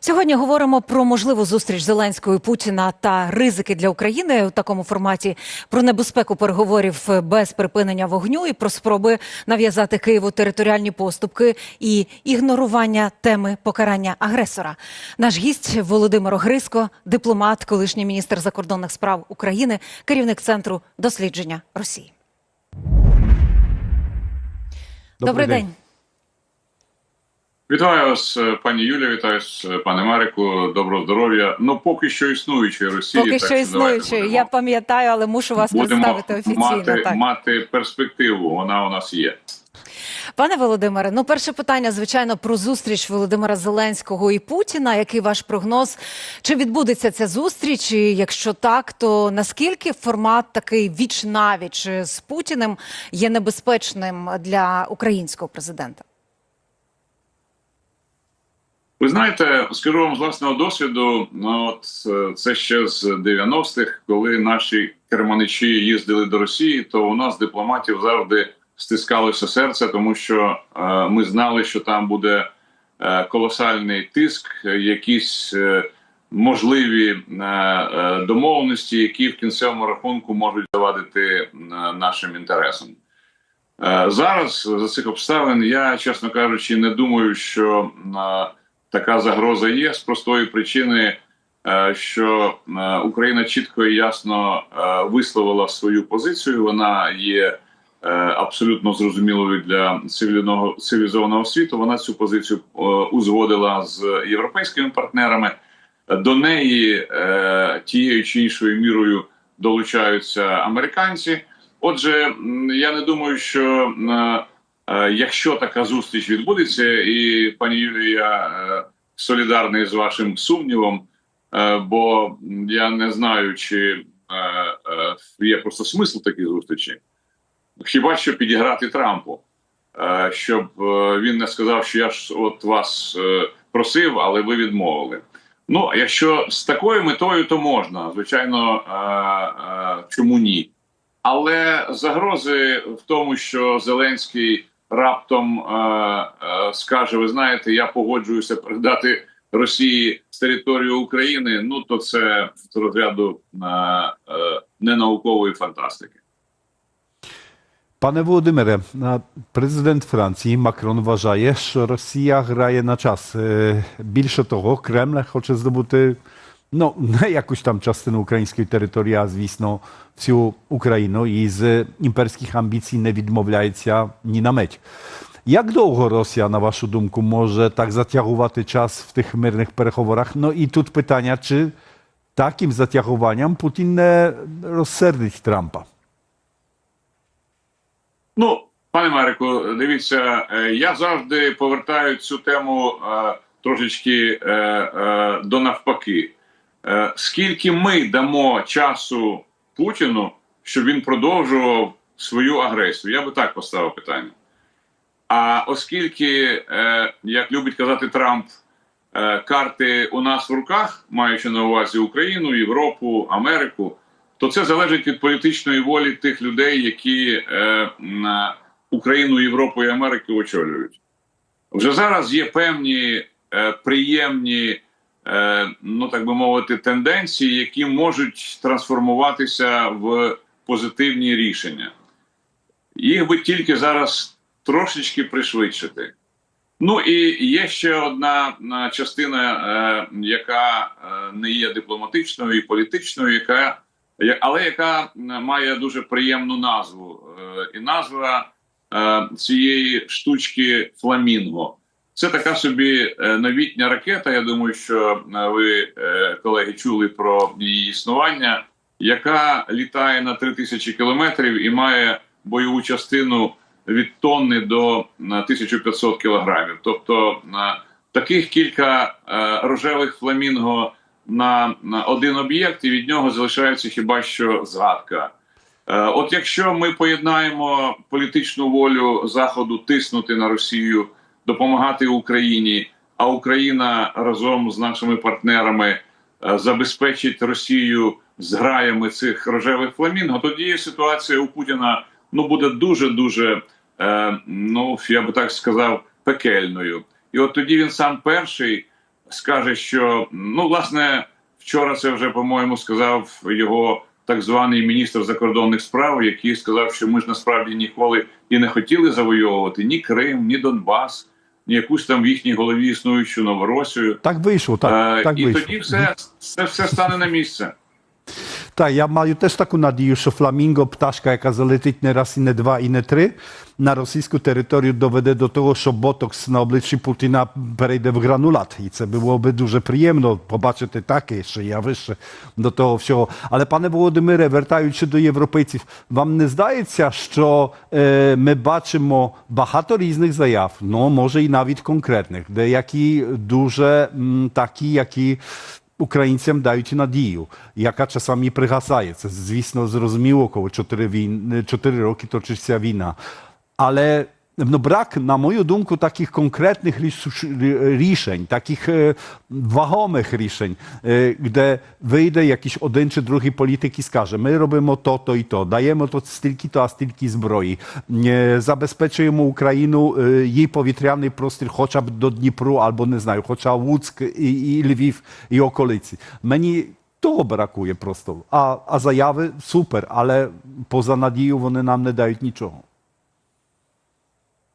Сьогодні говоримо про можливу зустріч Зеленського і Путіна та ризики для України у такому форматі, про небезпеку переговорів без припинення вогню і про спроби нав'язати Києву територіальні поступки і ігнорування теми покарання агресора. Наш гість Володимир Огриско, дипломат, колишній міністр закордонних справ України, керівник центру дослідження Росії. Добрий, день. Вітаю вас, е, пані Юлія, вітаю вас, е, пане Марику. Доброго здоров'я. Ну, поки що існуючої Росії. Поки так що існуючий. Я пам'ятаю, але мушу вас будемо представити офіційно. мати, так. мати перспективу. Вона у нас є. Пане Володимире, ну перше питання, звичайно, про зустріч Володимира Зеленського і Путіна. Який ваш прогноз? Чи відбудеться ця зустріч? І якщо так, то наскільки формат такий віч навіч з Путіним є небезпечним для українського президента? Ви знаєте, скажу вам з власного досвіду, ну от е, це ще з 90-х, коли наші керманичі їздили до Росії, то у нас дипломатів завжди стискалося серце, тому що е, ми знали, що там буде е, колосальний тиск, якісь е, можливі е, е, домовленості, які в кінцевому рахунку можуть завадити е, нашим інтересам. Е, Зараз за цих обставин я, чесно кажучи, не думаю, що е, така загроза є з простої причини, е, що е, Україна чітко і ясно е, висловила свою позицію. Вона є абсолютно зрозумілою для цивільного цивілізованого світу. Вона цю позицію узгодила з європейськими партнерами. До неї тією чи іншою мірою долучаються американці. Отже, я не думаю, що якщо така зустріч відбудеться, і пані Юлію, я е, солідарний з вашим сумнівом, е, бо я не знаю, чи е, е, є просто смисл такій зустрічі. Хіба що підіграти Трампу, е, щоб е, він не сказав, що я ж от вас е, просив, але ви відмовили. Ну, якщо з такою метою, то можна. Звичайно, е, е, чому ні? Але загрози в тому, що Зеленський раптом е, е, скаже: ви знаєте, я погоджуюся передати Росії з території України. Ну то це з розряду е, ненаукової фантастики. Пане Володимире, президент Франції Макрон вважає, що Росія грає на час. Більше того, Кремль хоче здобути ну, не якусь там частину української території, а звісно, всю Україну і з імперських амбіцій не відмовляється ні на мить. Як довго Росія, на вашу думку, може так затягувати час в тих мирних переговорах? Ну і тут питання, чи таким затягуванням Путін не розсердить Трампа? Ну, пане Марику, дивіться, я завжди повертаю цю тему трошечки до навпаки. Е, скільки ми дамо часу Путіну, щоб він продовжував свою агресію? Я би так поставив питання. А оскільки, е, як любить казати Трамп, е, карти у нас в руках, маючи на увазі Україну, Європу, Америку, то це залежить від політичної волі тих людей, які Україну, Європу і Америку очолюють. Вже зараз є певні приємні, ну так би мовити, тенденції, які можуть трансформуватися в позитивні рішення. Їх би тільки зараз трошечки пришвидшити. Ну і є ще одна е, частина, е, яка е, не є дипломатичною і політичною, яка але яка е, має дуже приємну назву. Е, І назва е, цієї штучки Фламінго. Це така собі е, новітня ракета. Я думаю, що е, ви, е, колеги, чули про її існування, яка літає на 3000 кілометрів і має бойову частину від тонни до е, 1500 кілограмів. Тобто таких кілька рожевих фламінго на, один об'єкт, і від нього залишається хіба що згадка. От якщо ми поєднаємо політичну волю Заходу тиснути на Росію, допомагати Україні, а Україна разом з нашими партнерами е, забезпечить Росію зграями цих рожевих фламінго, тоді ситуація у Путіна ну буде дуже дуже, е, ну я би так сказав, пекельною. І от тоді він сам перший скаже, що ну, власне, вчора це вже, по-моєму, сказав його так званий міністр закордонних справ, який сказав, що ми ж насправді ніколи і не хотіли завойовувати ні Крим, ні Донбас, якусь там в їхній голові існуючу Новоросію. Так вийшло, так, Е, так і вийшло. тоді все, все, все стане на місце. Так, я маю теж таку надію, що фламінго, пташка, яка залетить не раз і не два, і не три, на російську територію доведе до того, що ботокс на обличчі Путіна перейде в гранулат. І це було би дуже приємно побачити таке ще явище до того всього. Але, пане Володимире, вертаючи до європейців, вам не здається, що е, ми бачимо багато різних заяв, ну може і навіть конкретних, деякі дуже м, такі, які українцям дають надію, яка часами пригасає. Це, звісно, зрозуміло, коли чотири війни, чотири роки точиться війна. Але brak, na moją думку, konkretnych ris- рішень, e, wahomych рішень, де вийде якийсь один чи другий політик і скаже, ми робимо то, то і то, даємо то стільки-то, а стільки зброї, забезпечуємо Україну, їй повітряний простір хоча б до Дніпру, або, не знаю, хоча Луцьк і, Львів і околиці. Мені того бракує просто. А, заяви супер, але поза надією вони нам не дають нічого.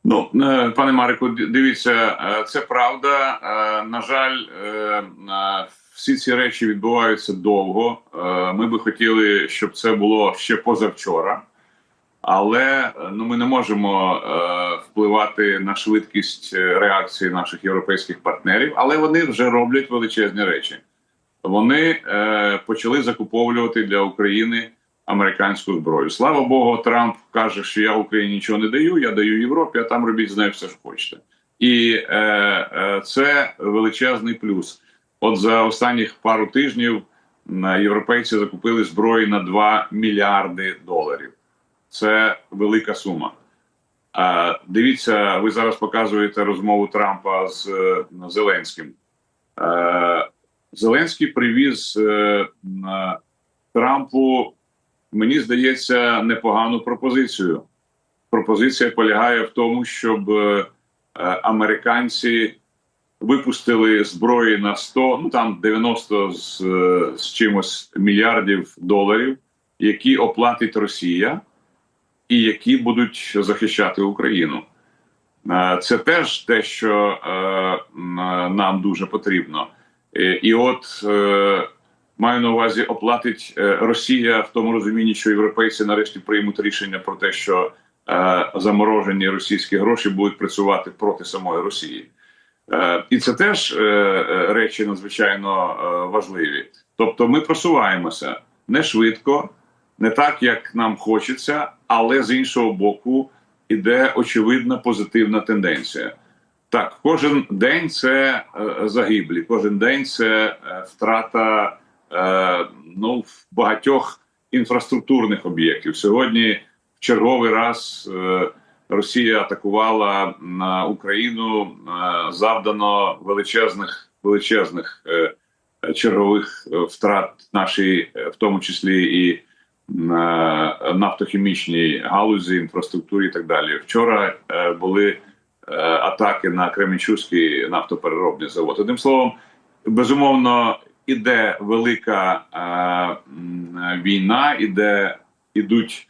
Ну, е, пане Марику, дивіться, е, це правда. Е, На жаль, всі ці речі відбуваються довго. Ми би хотіли, щоб це було ще позавчора, але ну ми не можемо впливати на швидкість реакції наших європейських партнерів, але вони вже роблять величезні речі. Вони почали закуповувати для України американську зброю. Слава Богу, Трамп каже, що я Україні нічого не даю, я даю Європі, а там робіть з нею все, що хочете. І е, е, це величезний плюс. От за останніх пару тижнів європейці закупили зброї на 2 мільярди доларів. Це велика сума. Е, дивіться, ви зараз показуєте розмову Трампа з е, Зеленським. Е, Зеленський привіз е, Трампу, мені здається, непогану пропозицію. Пропозиція полягає в тому, щоб е, американці випустили зброї на 100, ну там 90 з, е, з чимось мільярдів доларів, які оплатить Росія, і які будуть захищати Україну. Е, Це теж те, що е, нам дуже потрібно. І от маю на увазі оплатить е, Росія в тому розумінні, що європейці нарешті приймуть рішення про те, що е, заморожені російські гроші будуть працювати проти самої Росії. Е, І це теж речі надзвичайно важливі. Тобто, ми просуваємося не швидко, не так, як нам хочеться, але з іншого боку, іде очевидна позитивна тенденція. Так, кожен день це загиблі, кожен день це втрата ну, в багатьох інфраструктурних об'єктів. Сьогодні в черговий раз е, Росія атакувала на Україну, е, завдано величезних величезних е, чергових е, втрат нашій, е, в тому числі і нафтохімічній галузі, інфраструктурі і так далі. Вчора е, були е, атаки на Кременчуцький нафтопереробний завод. Одним словом, безумовно, іде велика е, війна, іде ідуть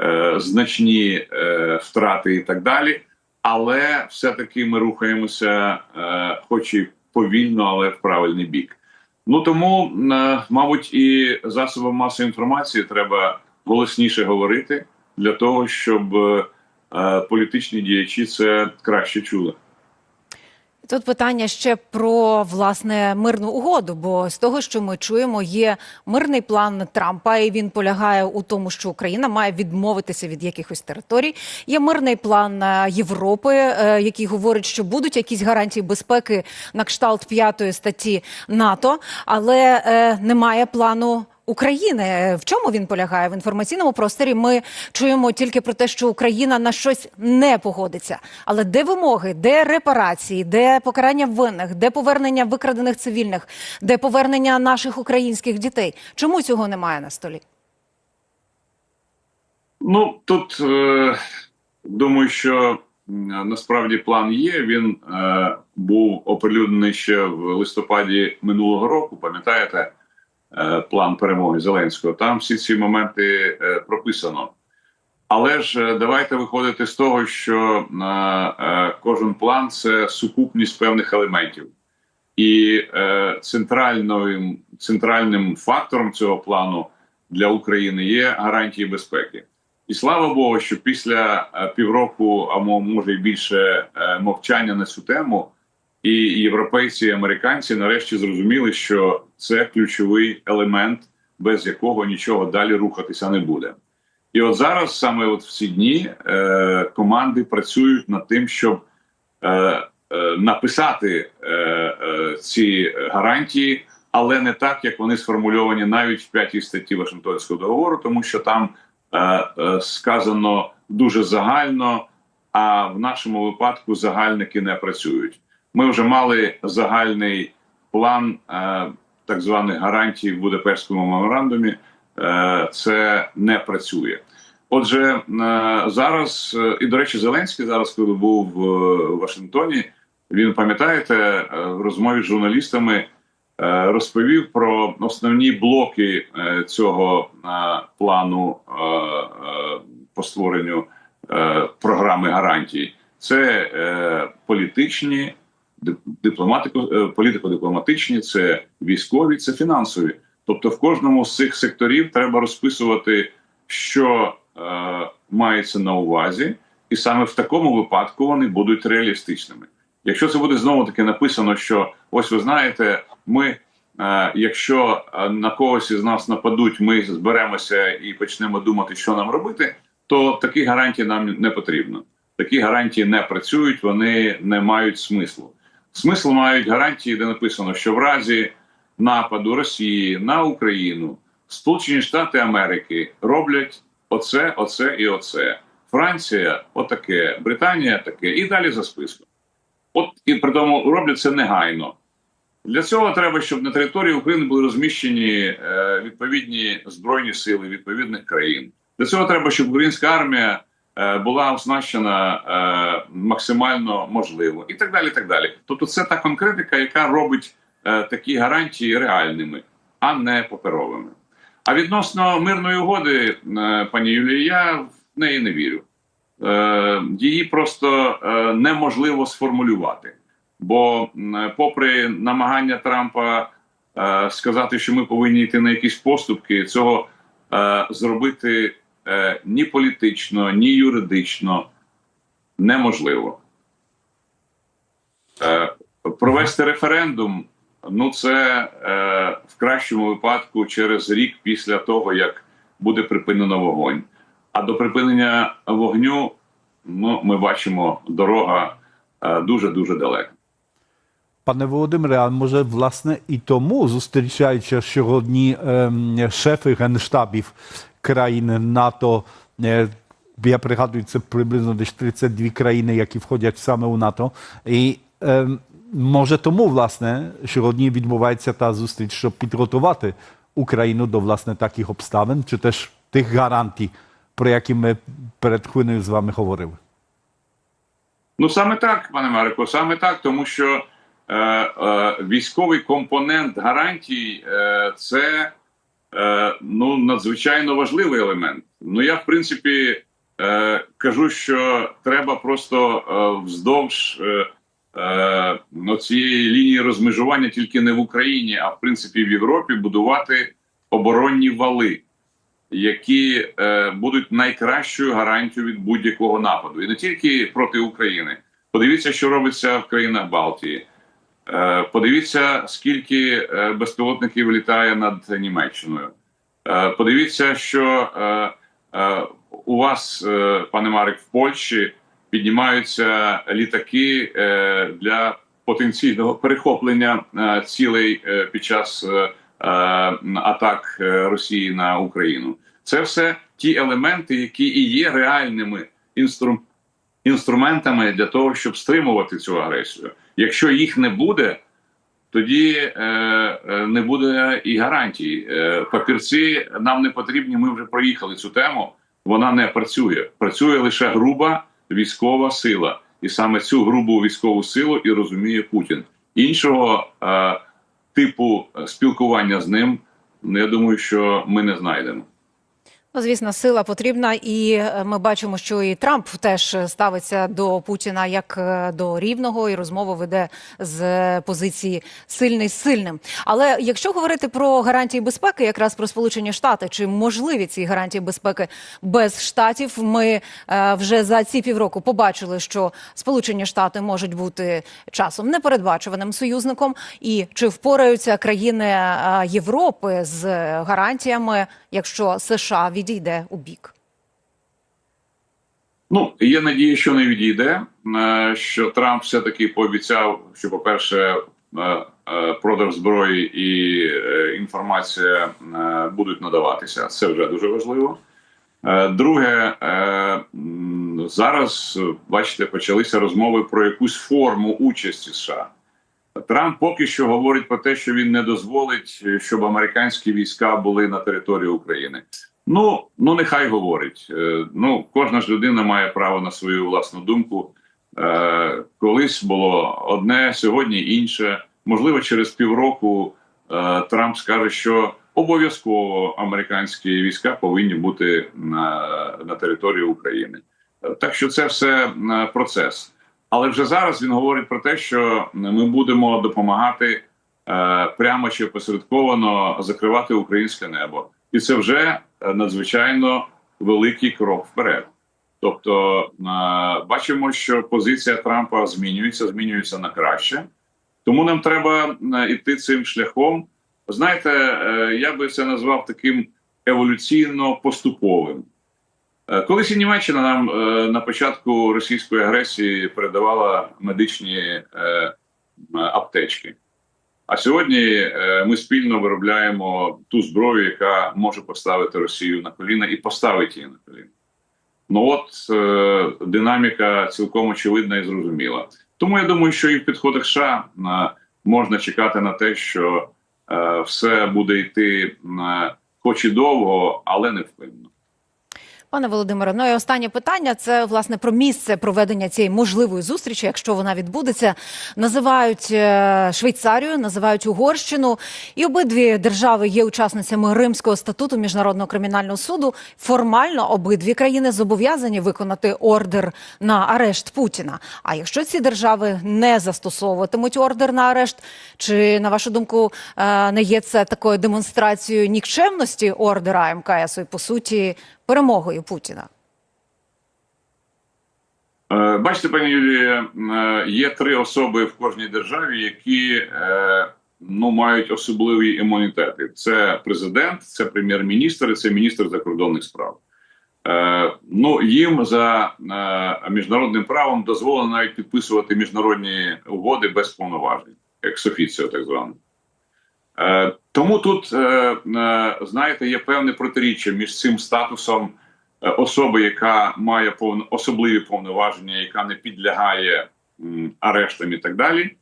е, значні е, втрати і так далі. Але все-таки ми рухаємося, е, хоч і повільно, але в правильний бік. Ну тому, е, мабуть, і засобам масової інформації треба голосніше говорити для того, щоб е, політичні діячі це краще чули. Тут питання ще про власне мирну угоду. Бо з того, що ми чуємо, є мирний план Трампа, і він полягає у тому, що Україна має відмовитися від якихось територій. Є мирний план е, Європи, е, який говорить, що будуть якісь гарантії безпеки на кшталт п'ятої статті НАТО, але е, немає плану. України в чому він полягає в інформаційному просторі? Ми чуємо тільки про те, що Україна на щось не погодиться. Але де вимоги, де репарації, де покарання винних, де повернення викрадених цивільних, де повернення наших українських дітей? Чому цього немає на столі? Ну тут е, думаю, що насправді план є. Він е, був оприлюднений ще в листопаді минулого року. Пам'ятаєте, план перемоги Зеленського? Там всі ці моменти е, прописано. Але ж е, давайте виходити з того, що е, е, кожен план це сукупність певних елементів. І е, центральним, центральним фактором цього плану для України є гарантії безпеки. І слава Богу, що після е, півроку, а може й більше е, мовчання на цю тему, і європейці, і американці нарешті зрозуміли, що це ключовий елемент, без якого нічого далі рухатися не буде. І от зараз, саме от в ці дні, е, команди працюють над тим, щоб е, е, написати е, е, ці гарантії, але не так, як вони сформульовані навіть в п'ятій статті Вашингтонського договору, тому що там е, е, сказано дуже загально, а в нашому випадку загальники не працюють. Ми вже мали загальний план е, так званих гарантій в Будапештському меморандумі. Е, це не працює. Отже, е, зараз е, і до речі, Зеленський зараз, коли був в Вашингтоні, він пам'ятаєте е, в розмові з журналістами е, розповів про основні блоки е, цього е, плану е, е, по створенню е, програми гарантій. Це е, політичні, дипломатико, е, політико-дипломатичні, це військові, це фінансові. Тобто, в кожному з цих секторів треба розписувати, що е, мається на увазі, і саме в такому випадку вони будуть реалістичними. Якщо це буде знову таки написано, що ось ви знаєте, ми, е, якщо е, на когось із нас нападуть, ми зберемося і почнемо думати, що нам робити, то такі гарантії нам не потрібно. Такі гарантії не працюють, вони не мають смислу. Смисл мають гарантії, де написано, що в разі нападу Росії на Україну Сполучені Штати Америки роблять оце, оце і оце. Франція отаке, Британія таке, і далі за списком. От і при тому роблять це негайно. Для цього треба, щоб на території України були розміщені е, відповідні збройні сили відповідних країн. Для цього треба, щоб українська армія була оснащена е, максимально можливо, і так далі. і так далі. Тобто, це та конкретика, яка робить е, такі гарантії реальними, а не паперовими. А відносно мирної угоди, е, пані Юлії, я в неї не вірю. Е, її просто е, неможливо сформулювати. Бо, попри намагання Трампа е, сказати, що ми повинні йти на якісь поступки, цього е, зробити е, ні політично, ні юридично неможливо. Е, провести референдум ну це е, в кращому випадку через рік після того, як буде припинено вогонь. А до припинення вогню ну, ми бачимо, дорога дуже дуже далека. Пане Володимире, а може, власне, і тому зустрічаються сьогодні ем, шефи генштабів країн НАТО. Я пригадую, це приблизно десь 32 країни, які входять саме у НАТО. І може тому, власне, сьогодні відбувається та зустріч, щоб підготувати Україну до власне таких обставин, чи теж тих гарантій, про які ми перед хвилиною з вами говорили. Ну саме так, пане Марико, саме так, тому що е, е, військовий компонент гарантій е, це ну надзвичайно важливий елемент. Ну я в принципі е, кажу, що треба просто е, вздовж е, е, ну, цієї лінії розмежування тільки не в Україні, а в принципі в Європі будувати оборонні вали. Які е, будуть найкращою гарантією від будь-якого нападу, і не тільки проти України. Подивіться, що робиться в країнах Балтії. Е, подивіться, скільки е, безпілотників літає над Німеччиною. Е, подивіться, що у вас, пане Марик, в Польщі піднімаються літаки для потенційного перехоплення цілей під час атак Росії на Україну. Це все ті елементи, які і є реальними інструментами для того, щоб стримувати цю агресію. Якщо їх не буде, тоді е, е, не буде і гарантій. Е, папірці нам не потрібні. Ми вже проїхали цю тему. Вона не працює. Працює лише груба військова сила, і саме цю грубу військову силу і розуміє Путін. Іншого е, типу спілкування з ним, я думаю, що ми не знайдемо. Ну, звісно, сила потрібна, і е, ми бачимо, що і Трамп теж ставиться до Путіна як е, до рівного, і розмову веде з позиції сильний сильним. Але якщо говорити про гарантії безпеки, якраз про Сполучені Штати, чи можливі ці гарантії безпеки без штатів, ми е, вже за ці півроку побачили, що Сполучені Штати можуть бути часом непередбачуваним союзником, і чи впораються країни Європи з гарантіями, якщо США відійде у бік? Ну, є надія, що не відійде. е, Що Трамп все-таки пообіцяв, що, по-перше, е, е, продаж зброї і інформація будуть надаватися. Це вже дуже важливо. Друге, зараз бачите, почалися розмови про якусь форму участі США. Трамп поки що говорить про те, що він не дозволить, щоб американські війська були на території України. Ну, ну нехай говорить. Е, Ну, кожна ж людина має право на свою власну думку. Е, Колись було одне, сьогодні інше. Можливо, через півроку е, Трамп скаже, що обов'язково американські війська повинні бути на, на території України. Так що це все процес. Але вже зараз він говорить про те, що ми будемо допомагати прямо чи посередковано закривати українське небо, і це вже е, надзвичайно великий крок вперед. Тобто, е, бачимо, що позиція Трампа змінюється, змінюється на краще. Тому нам треба е, йти цим шляхом. Знаєте, е, я би це назвав таким еволюційно поступовим. Е, Колись і Німеччина нам е, на початку російської агресії передавала медичні е, аптечки. А сьогодні е, ми спільно виробляємо ту зброю, яка може поставити Росію на коліна і поставить її на коліна. Ну от е, динаміка цілком очевидна і зрозуміла. Тому я думаю, що і в підходах США е, можна чекати на те, що все буде йти, хоч і довго, але невпинно. Пане Володимире, ну і останнє питання це власне про місце проведення цієї можливої зустрічі, якщо вона відбудеться. Називають е, Швейцарію, називають Угорщину, і обидві держави є учасницями Римського статуту міжнародного кримінального суду. Формально обидві країни зобов'язані виконати ордер на арешт Путіна. А якщо ці держави не застосовуватимуть ордер на арешт, чи на вашу думку е, не є це такою демонстрацією нікчемності ордера МКС і по суті перемогою Путіна? Е, Бачите, пані Юлія, е, є три особи в кожній державі, які е, ну мають особливі імунітети. Це президент, це прем'єр-міністр, і це міністр закордонних справ. Ну їм за міжнародним правом дозволено навіть підписувати міжнародні угоди без повноважень, як так звано. Е, Тому тут, е, е, знаєте, є певне протиріччя між цим статусом особи, яка має особливі повноваження, яка не підлягає арештам і так далі,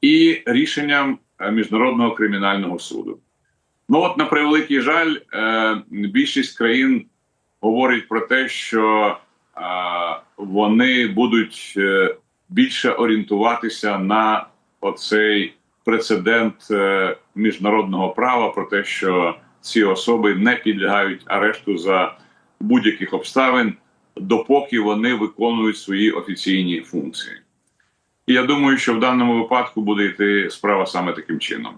і рішенням Міжнародного кримінального суду. Ну от, на превеликий жаль, більшість країн говорить про те, що вони будуть більше орієнтуватися на оцей прецедент е, міжнародного права про те, що ці особи не підлягають арешту за будь-яких обставин, допоки вони виконують свої офіційні функції. І я думаю, що в даному випадку буде йти справа саме таким чином.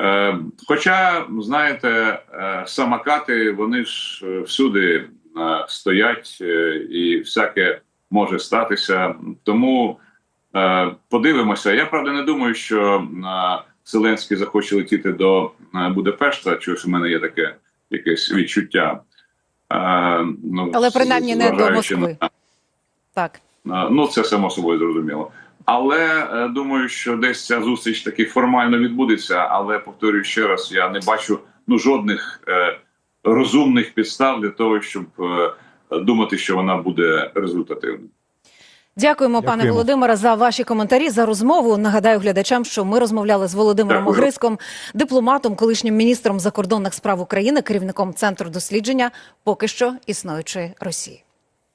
Е, хоча, знаєте, е, самокати вони ж всюди стоять і всяке може статися. Тому подивимося. Я правда не думаю, що е, Зеленський захоче летіти до е, Будапешта. Чогось у мене є таке якесь відчуття. Е, ну, Але принаймні не до Москви. на- Так. Е, Ну, це само собою зрозуміло. Але е, думаю, що десь ця зустріч таки формально відбудеться. Але повторюю ще раз: я не бачу ну жодних е, розумних підстав для того, щоб е, думати, що вона буде результативною. Дякуємо, пане Дякуємо. Володимире, за ваші коментарі за розмову. Нагадаю глядачам, що ми розмовляли з Володимиром Дякую. Огриском, дипломатом, колишнім міністром закордонних справ України, керівником центру дослідження поки що існуючої Росії.